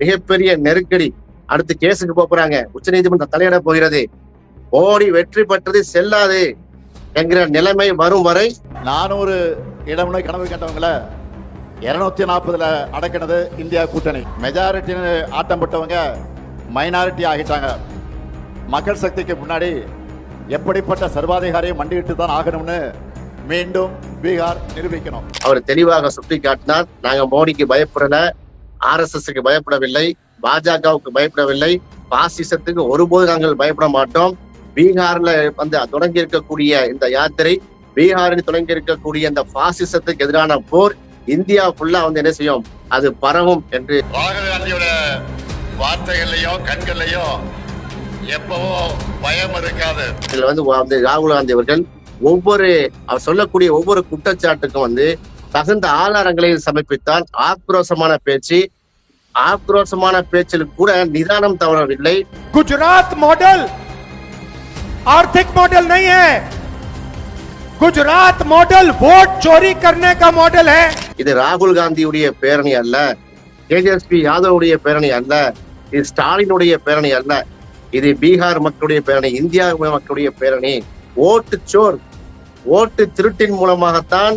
மிகப்பெரிய நெருக்கடி. அடுத்து கேஸுக்கு போறாங்க. உச்ச நீதிமன்றம் தலையிட போகிறது. மோடி வெற்றி பெற்றது செல்லாது என்கிற நிலைமை வரும் வரை நானூறு இடம்னு கனவு கண்டவங்கள இருநூத்தி நாற்பதுல அடக்கினது இந்தியா கூட்டணி. மெஜாரிட்டின்னு ஆட்டம் போட்டவங்க மைனாரிட்டி ஆகிட்டாங்க. மக்கள் சக்திக்கு முன்னாடி எப்படிப்பட்ட சர்வாதிகாரியை மண்டியிட்டு தான் ஆகணும்னு மீண்டும் பீகார் நிரூபிக்கணும். அவர் தெளிவாக சுட்டி காட்டினார் நாங்க மோடிக்கு பயப்படல. ஆர் எஸ் எஸ்க்கு பயப்படவில்லை பாஜகவுக்கு பயப்படவில்லை பாசிசத்துக்கு ஒருபோது நாங்கள் பயப்பட மாட்டோம். பீகார்ல வந்து தொடங்கி இருக்கக்கூடிய இந்த யாத்திரை பீகாரில் தொடங்கி இருக்கக்கூடிய இந்த பாசிசத்துக்கு எதிரான போர் இந்தியா ஃபுல்லா வந்து என்ன செய்யும்? அது பரவும் என்று ராகுல் காந்தியோட வார்த்தைகள்லயும் கண்கள்லயும் எப்பவும் பயம் இருக்காது. இதுல வந்து வந்து ராகுல் காந்தி அவர்கள் ஒவ்வொரு அவர் சொல்லக்கூடிய ஒவ்வொரு குற்றச்சாட்டுக்கும் வந்து தகுந்த ஆதாரங்களை சமர்ப்பித்தால் ஆக்ரோஷமான பேச்சு ஆக்ரோஷமான பேச்சில் கூட நிதானம் தவறவில்லை गुजरात मॉडल आर्थिक मॉडल नहीं है गुजरात मॉडल वोट चोरी करने का मॉडल है இது ராகுல் காந்தியுடைய பேரணி அல்ல தேஜஸ்வி யாதவுடைய பேரணி அல்ல இது ஸ்டாலினுடைய பேரணி அல்ல இது பீகார் மக்களுடைய பேரணி இந்தியா மக்களுடைய பேரணி ஓட்டு சோர் ஓட்டு திருட்டின் மூலமாகத்தான்